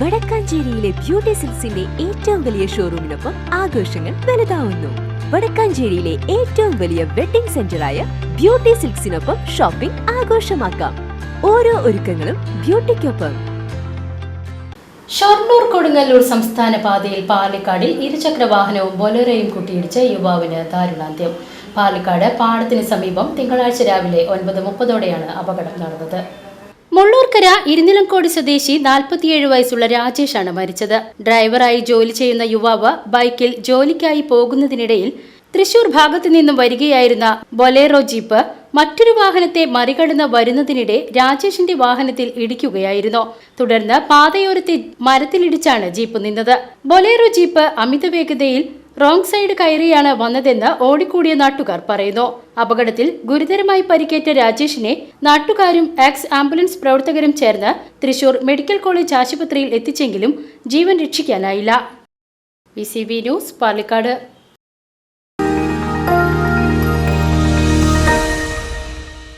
വടക്കാഞ്ചേരിയിലെ beauty സിൽസിന്റെ ഏറ്റവും വലിയ ഷോറൂമിനൊപ്പം ആഘോഷങ്ങൾ വലുതാവുന്നു. വടക്കാഞ്ചേരിയിലെ ഏറ്റവും വലിയ വെഡിംഗ് സെന്ററായ ബ്യൂട്ടി സിൽക്സിനൊപ്പം ഷോപ്പിംഗ് ആഘോഷമാക്കാം. ഓരോ ഒരുക്കങ്ങളും ബ്യൂട്ടിക്കൊപ്പം. ഷൊർണൂർ കൊടുങ്ങല്ലൂർ സംസ്ഥാന പാതയിൽ പാലക്കാടിൽ ഇരുചക്ര വാഹനവും ബൊലോരയും കൂട്ടിയിടിച്ച് യുവാവിന് ദാരുണാന്ത്യം. പാലക്കാട് പാടത്തിന് സമീപം തിങ്കളാഴ്ച രാവിലെ ഒൻപത് മുപ്പതോടെയാണ് അപകടം നടന്നത്. മുള്ളൂർക്കര ഇരുനിലംകോട് സ്വദേശി നാൽപ്പത്തിയേഴ് വയസ്സുള്ള രാജേഷാണ് മരിച്ചത്. ഡ്രൈവറായി ജോലി ചെയ്യുന്ന യുവാവ് ബൈക്കിൽ ജോലിക്കായി പോകുന്നതിനിടയിൽ തൃശൂർ ഭാഗത്തു നിന്നും വരികയായിരുന്ന ബൊലേറോ ജീപ്പ് മറ്റൊരു വാഹനത്തെ മറികടന്ന് വരുന്നതിനിടെ രാജേഷിന്റെ വാഹനത്തിൽ ഇടിക്കുകയായിരുന്നു. തുടർന്ന് പാതയോരത്തെ മരത്തിലിടിച്ചാണ് ജീപ്പ് നിന്നത്. ബൊലേറോ ജീപ്പ് അമിത വേഗതയിൽ റോങ് സൈഡ് കയറിയാണ് വന്നതെന്ന് ഓടിക്കൂടിയ നാട്ടുകാർ പറയുന്നു. അപകടത്തിൽ ഗുരുതരമായി പരിക്കേറ്റ രാജേഷിനെ നാട്ടുകാരും ആക്സ് ആംബുലൻസ് പ്രവർത്തകരും ചേർന്ന് തൃശൂർ മെഡിക്കൽ കോളേജ് ആശുപത്രിയിൽ എത്തിച്ചെങ്കിലും ജീവൻ രക്ഷിക്കാനായില്ല. V news Palakkad.